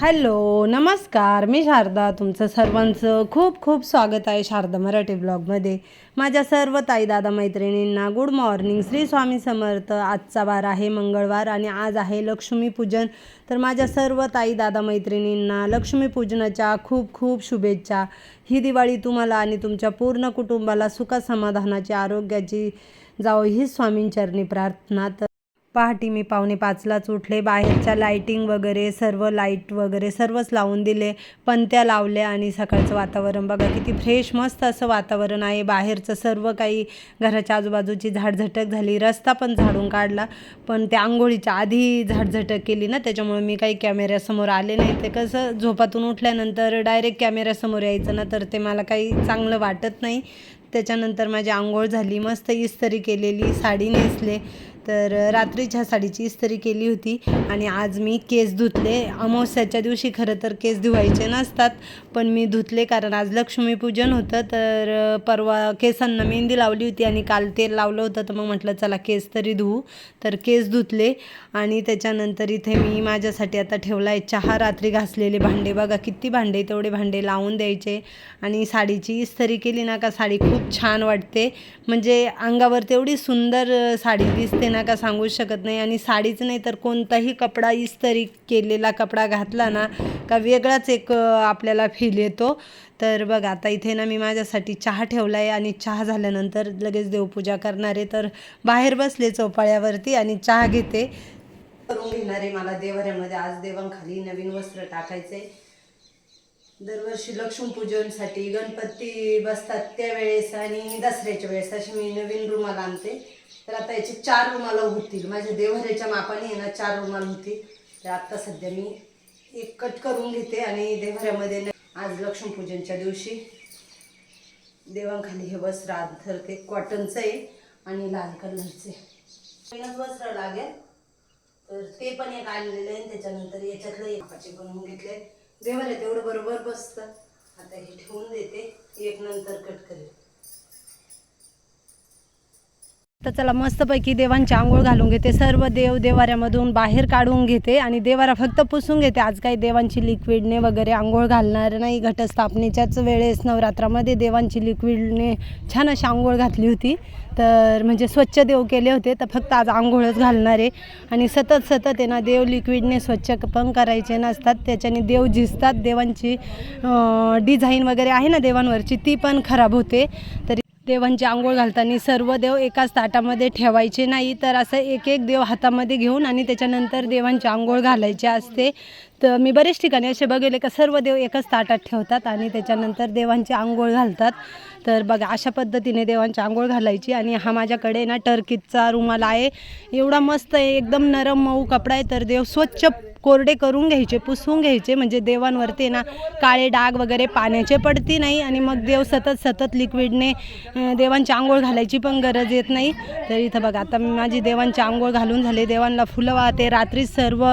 Hello नमस्कार. मी शारदा तुमचं सर्वांचं खूप खूप स्वागत आहे शारदा मराठी ब्लॉगमध्ये. माझ्या सर्व ताई दादा मैत्रिणींना गुड मॉर्निंग श्री स्वामी समर्थ. आजचा वार आहे मंगळवार आणि आज आहे लक्ष्मीपूजन तर माझ्या सर्व ताई दादा मैत्रिणींना लक्ष्मीपूजनाच्या खूप खूप शुभेच्छा. ही दिवाळी तुम्हाला आणि तुमच्या पूर्ण कुटुंबाला सुख समाधानाची आरोग्याची जावो ही स्वामींचरणी प्रार्थना. तर पहाटे मी पावणे पाचलाच उठले. बाहेरच्या लाईटिंग वगैरे सर्व लाइट वगैरे सर्वच लावून दिले. पणत्या लावल्या आणि सकाळचं वातावरण बघा किती फ्रेश मस्त असं वातावरण आहे. बाहेरचं सर्व काही घराच्या आजूबाजूची झाडझटक झाली. रस्ता पण झाडून काढला. पण त्या आंघोळीच्या आधी झाडझटक केली ना त्याच्यामुळे मी काही कॅमेऱ्यासमोर आले नाही. ते कसं झोपातून उठल्यानंतर डायरेक्ट कॅमेऱ्यासमोर यायचं ना तर ते मला काही चांगलं वाटत नाही. त्याच्यानंतर माझी आंघोळ झाली. मस्त इस्त्री केलेली साडी नेसले. तर रात्रीच्या साडीची इस्त्री केली होती आणि आज मी केस धुतले. अमावस्याच्या दिवशी खरं तर केस धुवायचे नसतात पण मी धुतले कारण आज लक्ष्मीपूजन होतं. तर परवा केसांना मेहंदी लावली होती आणि काल तेल लावलं होतं. तर मग म्हटलं चला केस तरी धुवू. तर केस धुतले आणि त्याच्यानंतर इथे मी माझ्यासाठी आता ठेवला आहे चहा. रात्री घासलेले भांडे बघा किती भांडे तेवढे भांडे लावून द्यायचे. आणि साडीची इस्त्री केली ना का साडी खूप छान वाटते. म्हणजे अंगावर तेवढी सुंदर साडी दिसते ना का सांगू शकत नाही आणि साडीच नाही तर कोणताही कपडा इस्तरी केलेला कपडा घातला ना का वेगळाच एक आपल्याला फील येतो. तर बघ आता इथे ना मी माझ्यासाठी चहा ठेवला आहे आणि चहा झाल्यानंतर लगेच देवपूजा करणार आहे. तर बाहेर बसले चौपाळ्यावरती आणि चहा घेते. करून घेणार आहे मला देवाऱ्यामध्ये. आज देवांखाली नवीन वस्त्र टाकायचे दरवर्षी लक्ष्मीपूजनसाठी गणपती बसतात त्यावेळेस आणि दसऱ्याच्या वेळेस अशी मी नवीन रुमाल आणते. तर आता याचे चार रुमाल होतील. माझ्या देवऱ्याच्या मापाने आहे ना चार रुमाल होतील. तर आत्ता सध्या मी एक कट करून घेते आणि देवऱ्यामध्ये ना आज लक्ष्मीपूजनच्या दिवशी देवांखाली हे वस्त्र अंथरते कॉटनचं आहे आणि लाल कलरचे वस्त्र लागेल. तर ते पण एक आणलेलं आहे. त्याच्यानंतर याच्यातलं एक मापाचे बनवून घेतले. देवाला तेवढं बरोबर बसतं. आता हे ठेवून देते. एक नंतर कट करेल. तर चला मस्तपैकी देवांची आंघोळ घालून घेते. सर्व देव देवाऱ्यामधून बाहेर काढून घेते आणि देवारा फक्त पुसून घेते. आज काही देवांची लिक्विडने वगैरे आंघोळ घालणार नाही. घटस्थापनेच्याच वेळेस नवरात्रामध्ये देवांची लिक्विडने छान अशी आंघोळ घातली होती. तर म्हणजे स्वच्छ देव केले होते. तर फक्त आज आंघोळच घालणार आहे. आणि सतत सतत आहे ना देव लिक्विडने स्वच्छ पण करायचे नसतात. त्याच्याने देव झिजतात. देवांची डिझाईन वगैरे आहे ना देवांवरची ती पण खराब होते. तरी देवांची आंघोळ घालताना सर्व देव एकाच ताटामध्ये ठेवायचे नाही तर असं एक एक देव हातामध्ये घेऊन आणि त्याच्यानंतर देवांची आंघोळ घालायची असते. तर मी बरेच ठिकाणी असे बघितले का सर्व देव एकाच ताटात ठेवतात आणि त्याच्यानंतर देवांची आंघोळ घालतात. तर बघा अशा पद्धतीने देवांची आंघोळ घालायची आणि हा माझ्याकडे ना टर्कीचा रुमाल आहे. एवढा मस्त आहे एकदम नरम मऊ कपडा आहे तर देव स्वच्छ कोरडे करून घ्यायचे पुसून घ्यायचे म्हणजे देवांवरती ना काळे डाग वगैरे पाण्याचे पडती नाही आणि मग देव सतत सतत लिक्विडने देवांची आंघोळ घालायची पण गरज येत नाही. तर इथं बघा आता मी माझी देवांची आंघोळ घालून झाले देवांना फुलं वाहते. रात्री सर्व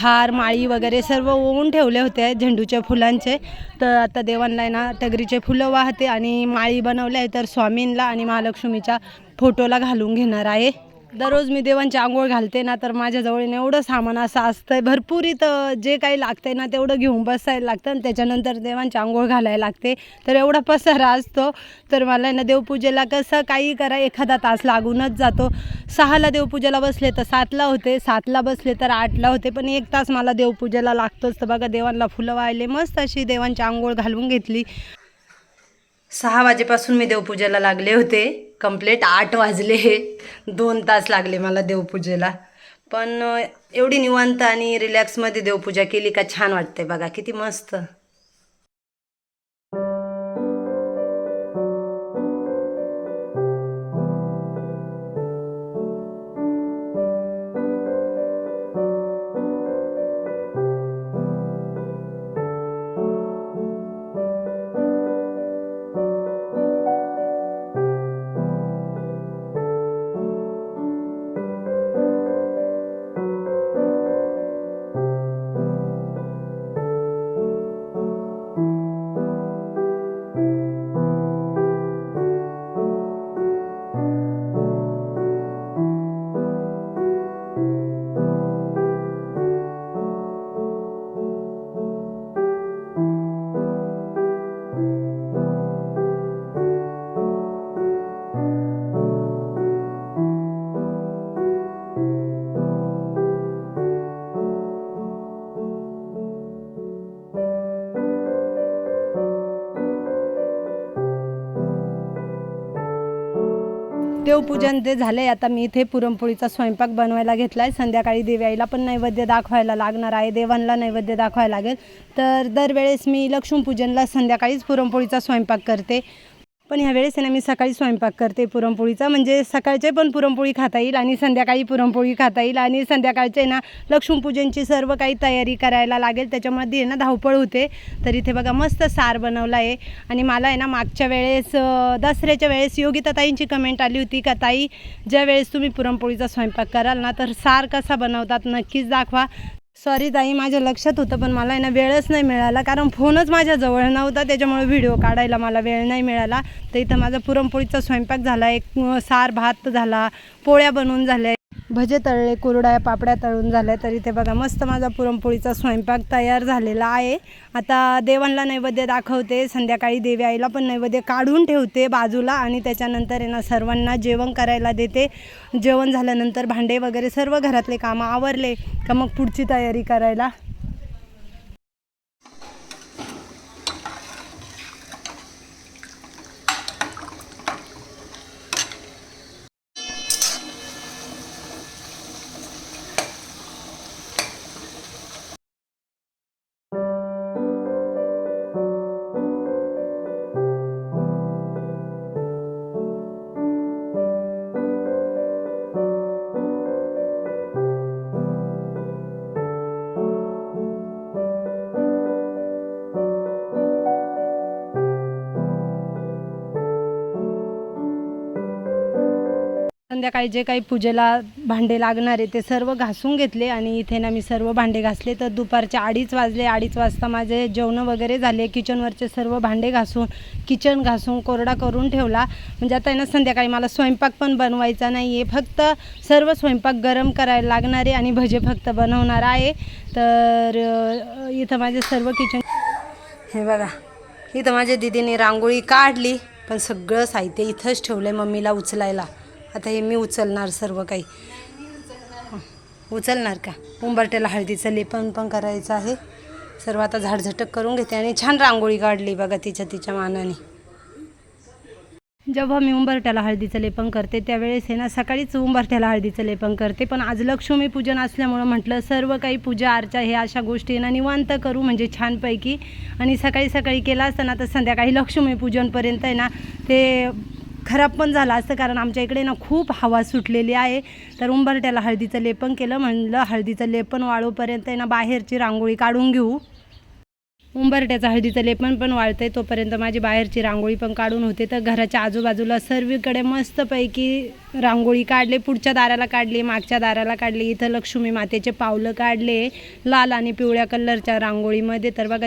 हार माळी वगैरे सर्व ओवून ठेवले होते झेंडूच्या फुलांचे. तर आता देवांना आहे ना टगरीचे फुलं वाहते आणि माळी बनवल्या आहे. तर स्वामींना आणि महालक्ष्मीच्या फोटोला घालून घेणार आहे. दररोज मी देवांची आंघोळ घालते ना तर माझ्याजवळ एवढं सामान असं असतं भरपूर इथं जे काही लागतंय ना तेवढं घेऊन बसायला लागतं आणि त्याच्यानंतर देवांची आंघोळ घालायला लागते. तर एवढा पसारा असतो. तर मला ना देवपूजेला कसं काही करा एखादा तास लागूनच जातो. सहाला देवपूजेला बसले तर सातला होते. सातला बसले तर आठला होते. पण एक तास मला देवपूजेला लागतोच. तर बघा देवांना फुलं वाहिले मस्त अशी देवांची आंघोळ घालून घेतली. सहा वाजेपासून मी देवपूजेला लागले होते. कंप्लेट आठ वाजले. दोन तास लागले मला देवपूजेला. पण एवढी निवांत आणि रिलॅक्समध्ये देवपूजा केली का छान वाटते बघा. किती मस्त. देवपूजन ते झाले आता मी इथे पुरणपोळीचा स्वयंपाक बनवायला घेतला आहे संध्याकाळी देवाईला पण नैवेद्य दाखवायला लागणार आहे. देवांना नैवेद्य दाखवायला लागेल. तर दरवेळेस मी लक्ष्मीपूजनला संध्याकाळीच पुरणपोळीचा स्वयंपाक करते. पण ह्या वेळेस आहे ना मी सकाळी स्वयंपाक करते पुरणपोळीचा. म्हणजे सकाळचे पण पुरणपोळी खाता येईल आणि संध्याकाळी पुरणपोळी खाता येईल. आणि संध्याकाळचे ना लक्ष्मीपूजनची सर्व काही तयारी करायला लागेल. त्याच्यामध्ये आहे ना धावपळ होते. तर इथे बघा मस्त सार बनवला आहे. आणि मला आहे ना मागच्या वेळेस दसऱ्याच्या वेळेस योगिताताईंची कमेंट आली होती का ताई ज्या वेळेस तुम्ही पुरणपोळीचा स्वयंपाक कराल ना तर सार कसा बनवतात नक्कीच दाखवा. सॉरी ताई माझ्या लक्षात होतं पण मला आहे ना वेळच नाही मिळाला. कारण फोनच माझ्याजवळ नव्हता त्याच्यामुळे व्हिडिओ काढायला मला वेळ नाही मिळाला. तर इथं माझा पुरणपोळीचा स्वयंपाक झाला एक सार भात झाला पोळ्या बनवून झाल्या भजे तळले कुरड्या पापड्या तळून झाल्या. तर इथे बघा मस्त माझा पुरणपोळीचा स्वयंपाक तयार झालेला आहे. आता देवांना नैवेद्य दाखवते. संध्याकाळी देवी आईला पण नैवेद्य काढून ठेवते बाजूला आणि त्याच्यानंतर आहे ना सर्वांना जेवण करायला देते. जेवण झाल्यानंतर भांडे वगैरे सर्व घरातले कामं आवरले का मग पुढची तयारी करायला. संध्याकाळी जे काही पूजेला भांडे लागणार आहे ते सर्व घासून घेतले आणि इथे ना मी सर्व भांडे घासले. तर दुपारचे अडीच वाजले. अडीच वाजता माझे जेवणं वगैरे झाले. किचनवरचे सर्व भांडे घासून किचन घासून कोरडा करून ठेवला. म्हणजे आता आहे ना संध्याकाळी मला स्वयंपाक पण बनवायचा नाही आहे फक्त सर्व स्वयंपाक गरम करायला लागणार आहे आणि भजे फक्त बनवणार आहे. तर इथं माझे सर्व किचन हे बघा. इथं माझ्या दिदीने रांगोळी काढली. पण सगळं साहित्य इथंच ठेवलं आहे मम्मीला उचलायला. आता हे मी उचलणार सर्व काही. उचलणार का? उंबरट्याला हळदीचं लेपन पण करायचं आहे. सर्व आता झाडझटक करून घेते आणि छान रांगोळी काढली बघा तिच्या तिच्या मानाने. जेव्हा मी उंबरट्याला हळदीचं लेपन करते त्यावेळेस हे ना सकाळीच उंबरट्याला हळदीचं लेपन करते. पण आज लक्ष्मी पूजन असल्यामुळं म्हटलं सर्व काही पूजा अर्चा हे अशा गोष्टी ना निवांत करू म्हणजे छानपैकी. आणि सकाळी सकाळी केला असताना तर संध्याकाळी लक्ष्मीपूजनपर्यंत आहे ना ते खराब पण झाला असतं कारण आमच्या इकडे ना खूप हवा सुटलेली आहे. तर उंबरट्याला हळदीचं लेपन केलं म्हणलं हळदीचं लेपन वाळूपर्यंत आहे ना बाहेरची रांगोळी काढून घेऊ. उंबरट्याचं हळदीचं लेपन पण वाळतंय तोपर्यंत माझी बाहेरची रांगोळी पण काढून होते. तर घराच्या आजूबाजूला सर्वीकडे मस्तपैकी रांगोळी काढले पुढच्या दाराला काढली मागच्या दाराला काढली इथं लक्ष्मी मातेचे पावलं काढले लाल आणि पिवळ्या कलरच्या रांगोळीमध्ये. तर बघा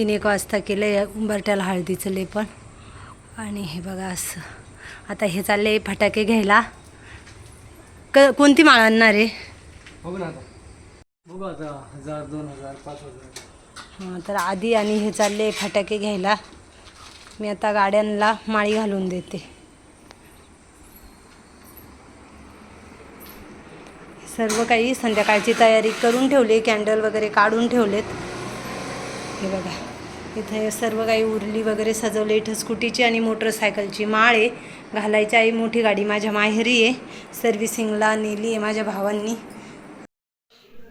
तीन एक वाजता केलं आहे उंबरट्याला हळदीचं लेपन आणि हे बघा असं. आता हे चालले फटाके घ्यायला. क कोणती माळ आणणार आहे? बघू ना आता. बघू आता हजार दोन हजार पाच हजार. हां तर आधी आणि हे चालले फटाके घ्यायला. मी आता गाड्यांना माळी घालून देते. सर्व काही संध्याकाळची तयारी करून ठेवली कॅन्डल वगैरे काढून ठेवलेत. हे बघा. इथे सर्व काही उरली वगैरे सजवले. इथं स्कूटीची आणि मोटरसायकलची माळ आहे. घालायची आहे मोठी गाडी माझ्या माहेरी आहे. सर्व्हिसिंगला नेली आहे माझ्या भावांनी.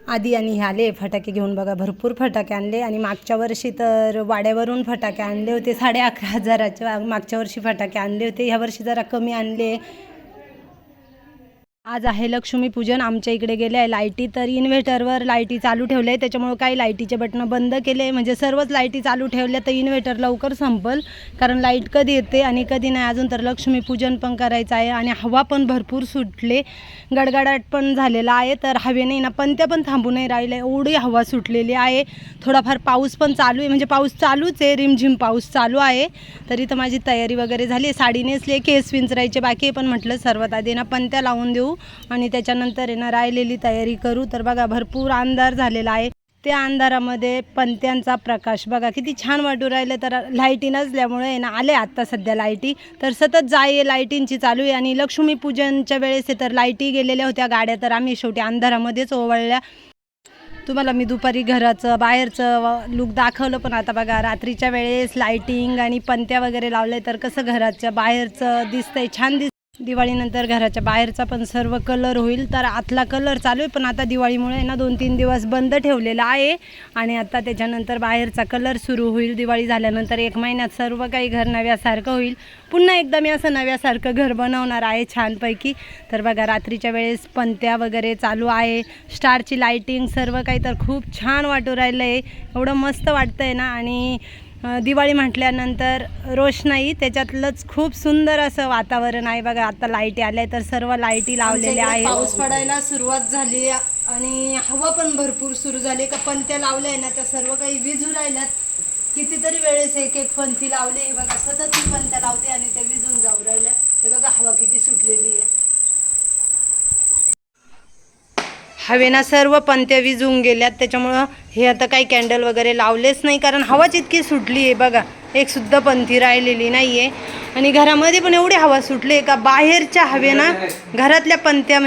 आधी आणि हे आले फटाके घेऊन बघा. भरपूर फटाके आणले आणि मागच्या वर्षी तर वाड्यावरून फटाके आणले होते साडे अकरा हजाराचे. मागच्या वर्षी फटाके आणले होते. ह्या वर्षी जरा कमी आणले. आज आहे लक्ष्मीपूजन आमच्या इकडे गेले आहे लाईटी तर इन्व्हेटरवर लाईटी चालू ठेवल्या. आहे त्याच्यामुळं काही लाईटीचे बटणं बंद केले. म्हणजे सर्वच लाईटी चालू ठेवल्या तर इन्व्हेटर लवकर संपल. कारण लाइट कधी येते आणि कधी नाही अजून तर लक्ष्मीपूजन पण करायचं आहे आणि हवा पण भरपूर सुटले. गडगडाट पण झालेला आहे. तर हवेने ना पंत्या पण थांबू नाही राहिल्या एवढी हवा सुटलेली आहे. थोडाफार पाऊस पण चालू आहे. म्हणजे पाऊस चालूच आहे. रिमझिम पाऊस चालू आहे. तरी तर माझी तयारी वगैरे झाली साडी नेसली केस विंचरायचे बाकी पण म्हटलं सर्वात आधी ना पंत्या लावून देऊ. आणि त्याच्यानंतर आहे ना राहिलेली तयारी करू. तर बघा भरपूर अंधार झालेला आहे. त्या अंधारामध्ये पंत्यांचा प्रकाश. बघा किती छान वाटू राहिलं. तर लाईटी नसल्यामुळे आहे ना आले आत्ता सध्या लाईटी तर सतत जाई लाईटींची चालू आहे. आणि लक्ष्मीपूजनच्या वेळेस तर लाईटी गेलेल्या होत्या गाड्या. तर आम्ही शेवटी अंधारामध्येच ओवळल्या. तुम्हाला मी दुपारी घराचं बाहेरचं लुक दाखवलं. पण आता बघा रात्रीच्या वेळेस लाईटिंग आणि पंत्या वगैरे लावले तर कसं घराच्या बाहेरचं दिसतंय छान दिस दिवाळीनंतर घराच्या बाहेरचा पण सर्व कलर होईल. तर आतला कलर चालू आहे पण आता दिवाळीमुळे ना दोन तीन दिवस बंद ठेवलेला आहे. आणि आता त्याच्यानंतर बाहेरचा कलर सुरू होईल. दिवाळी झाल्यानंतर एक महिन्यात सर्व काही घर नव्यासारखं होईल. पुन्हा एकदा मी असं नव्यासारखं घर बनवणार आहे छानपैकी. तर बघा रात्रीच्या वेळेस पंत्या वगैरे चालू आहे. स्टारची लाईटिंग सर्व काही तर खूप छान वाटू राहिलं आहे एवढं मस्त वाटतं आहे ना. आणि दिवाळी म्हटल्यानंतर रोषणाई त्याच्यातलंच खूप सुंदर असं वातावरण आहे बघा. आता लाईटी आल्या तर सर्व लाईटी लावलेल्या आहेत. पाऊस पडायला सुरुवात झाली आणि हवा पण भरपूर सुरू झाली. का पंत्या लावल्या ना त्या सर्व काही विजू राहिल्यात. कितीतरी वेळेस एक एक पंथी लावली. हे बघा सतत मी पंत्या लावते आणि त्या विजून जाऊ राहिल्या. हे बघा हवा किती सुटलेली आहे. हवेना सर्व पंत्या विजून गेल्यात. त्याच्यामुळं हे आता काही कॅन्डल वगैरे लावलेच नाही कारण हवाच इतकी सुटली आहे बघा. एक सुद्धा पंथी राहिलेली नाही आहे आणि घरामध्ये पण एवढी हवा सुटली आहे का? बाहेरच्या हवेना घरातल्या पंत्या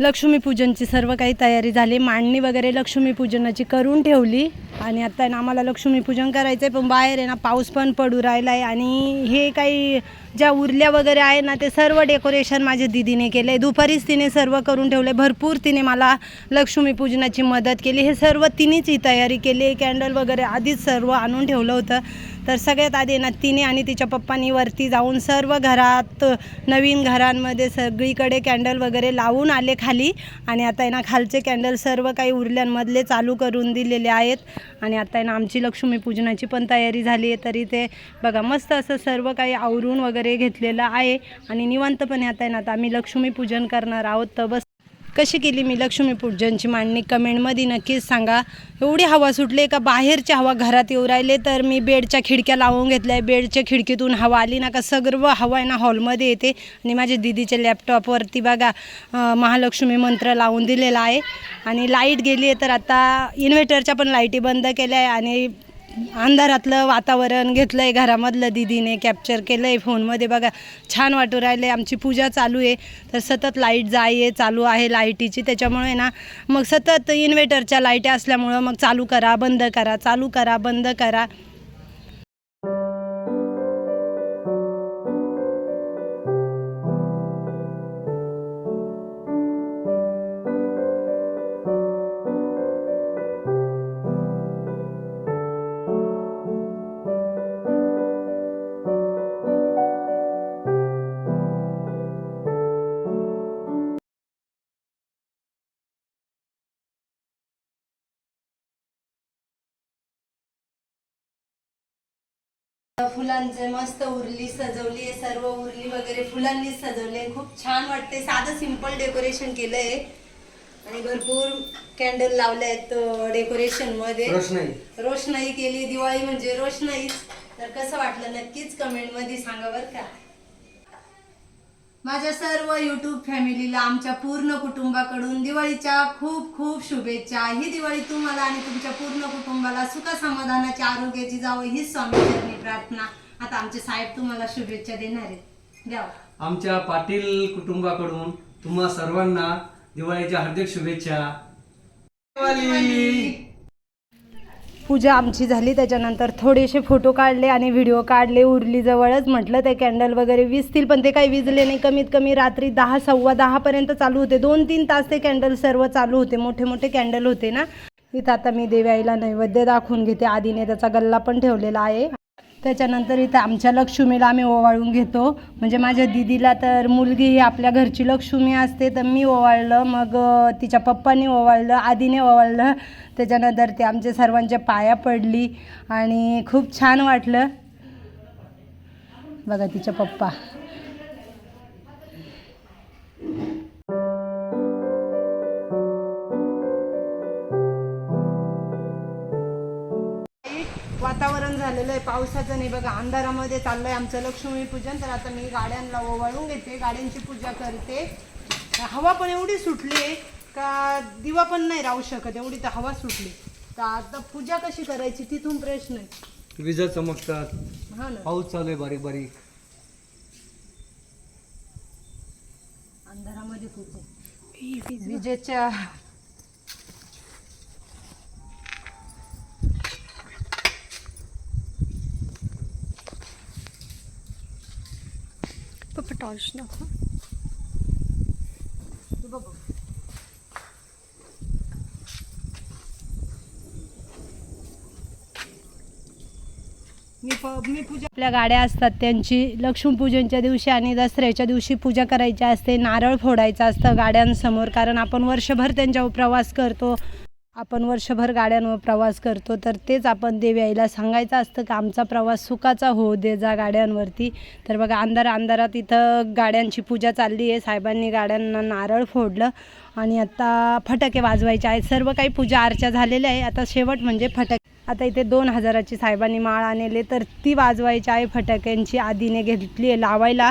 लक्ष्मीपूजनची सर्व काही तयारी झाली. मांडणी वगैरे लक्ष्मीपूजनाची करून ठेवली. आणि आता आहे ना आम्हाला लक्ष्मीपूजन करायचं आहे पण बाहेर आहे ना पाऊस पण पडू राहिला आहे आणि हे काही ज्या उरल्या वगैरे आहे ना ते सर्व डेकोरेशन माझ्या दिदीने केलं आहे दुपारीच तिने सर्व करून ठेवले भरपूर तिने मला लक्ष्मीपूजनाची मदत केली. हे सर्व तिनेच ही तयारी केली. कॅन्डल वगैरे आधीच सर्व आणून ठेवलं होतं. तर सगळ्यात आधी ना तिने आणि तिच्या पप्पांनी वरती जाऊन सर्व घरात नवीन घरांमध्ये सगळीकडे कॅन्डल वगैरे लावून आले खाली. आणि आता आहे ना खालचे कॅन्डल सर्व काही उरल्यांमधले चालू करून दिलेले आहेत. आणि आता आहे ना आमची लक्ष्मीपूजनाची पण तयारी झाली आहे. तरी ते बघा मस्त असं सर्व काही आवरून वगैरे घेतलेलं आहे. आणि निवांतपणे आता आहे ना आता आम्ही लक्ष्मीपूजन करणार आहोत. तर बस कशी केली मी लक्ष्मीपूजनची मांडणी? कमेंटमध्ये नक्कीच सांगा. एवढी हवा सुटली का बाहेरची हवा घरात येऊ राहिले? तर मी बेडच्या खिडक्या लावून घेतल्या. बेडच्या खिडकीतून हवा आली ना का सर्व हवा आहे ना हॉलमध्ये येते. आणि माझ्या दिदीच्या लॅपटॉपवरती बघा महालक्ष्मी मंत्र लावून दिलेला आहे. आणि लाइट गेली आहे तर आता इन्व्हर्टरच्या पण लाईटी बंद केल्या आहे. आणि अंधारातलं वातावरण घेतलं आहे घरामधलं दिदीने कॅप्चर केलं आहे फोनमध्ये. बघा छान वाटू राहिले आमची पूजा चालू आहे. तर सतत लाइट जाय चालू आहे लाईटीची त्याच्यामुळे ना मग सतत इन्व्हर्टरच्या लाईटी असल्यामुळं मग चालू करा बंद करा चालू करा बंद करा. फुलांचे मस्त उरली सजवली आहे सर्व उरली वगैरे. फुलांनी सजवले खूप छान वाटते साधं सिंपल डेकोरेशन केलंय. आणि भरपूर कॅन्डल लावले आहेत डेकोरेशनमध्ये. रोषणाई रोषणाई केली. दिवाळी म्हणजे रोषणाईच तर कसं वाटलं नक्कीच कमेंटमध्ये सांगा बरं का. माझ्या सर्व युट्यूब फॅमिलीला आमच्या पूर्ण कुटुंबाकडून दिवाळीच्या खूप खूप शुभेच्छा. ही दिवाळी तुम्हाला आणि तुमच्या पूर्ण कुटुंबाला सुख समाधानाची आरोग्याची जावं हीच स्वामीचरणी प्रार्थना. आता आमचे साहेब तुम्हाला शुभेच्छा देणार आहेत. आमच्या पाटील कुटुंबाकडून तुम्हा सर्वांना दिवाळीच्या हार्दिक शुभेच्छा. दिवाळी! पूजा आमची झाली त्याच्यानंतर थोडेसे फोटो काढले आणि व्हिडिओ काढले उरली जवळच म्हटलं ते कॅन्डल वगैरे विजतील पण ते काही विजले नाही. कमीत कमी रात्री दहा सव्वा दहापर्यंत चालू होते. दोन तीन तास ते कॅन्डल सर्व चालू होते. मोठे मोठे कॅन्डल होते ना. इथं आता मी देवाईला नैवेद्य दाखवून घेते. आधीने त्याचा गल्ला पण ठेवलेला आहे. त्याच्यानंतर इथं आमच्या लक्ष्मीला आम्ही ओवाळून घेतो. म्हणजे माझ्या दिदीला तर मुलगी ही आपल्या घरची लक्ष्मी असते तर मी ओवाळलं मग तिच्या पप्पानी ओवाळलं आदीने ओवाळलं. त्याच्यानंतर ते आमच्या सर्वांच्या पाया पडली आणि खूप छान वाटलं. बघा तिच्या पप्पा. वातावरण झालेलं आहे पावसाचं नाही बघा अंधारामध्ये चाललंय आमचं लक्ष्मीपूजन तर आता मी गाड्यांना ओवाळून घेते गाड्यांची पूजा करते. हवा पण एवढी सुटली आहे का दिवा पण नाही राहू शकत एवढी तर हवा सुटली. तर आता पूजा कशी करायची तिथून प्रश्न आहे. विजा चमकतात. हा ना. पाऊस चालू आहे बारीक बारीक. अंधारामध्ये पूजा विजेच्या मी पूजा आपल्या गाड्या असतात त्यांची. लक्ष्मीपूजनच्या दिवशी आणि दसऱ्याच्या दिवशी पूजा करायची असते. नारळ फोडायचं असतं गाड्यांसमोर कारण आपण वर्षभर त्यांच्यावर प्रवास करतो. आपण वर्षभर गाड्यांवर प्रवास करतो तर तेच आपण देवी आईला सांगायचं असतं की आमचा प्रवास सुखाचा होऊ दे जा गाड्यांवरती. तर बघा अंधार अंधारात इथं गाड्यांची पूजा चालली आहे. साहेबांनी गाड्यांना नारळ फोडलं आणि आता फटाके वाजवायचे आहेत. सर्व काही पूजा अर्चा झालेल्या आहे. आता शेवट म्हणजे फटाके. आता इथे दोन हजाराची साहेबांनी माळ आणले तर ती वाजवायची आहे फटाक्यांची. आधीने घेतली आहे लावायला.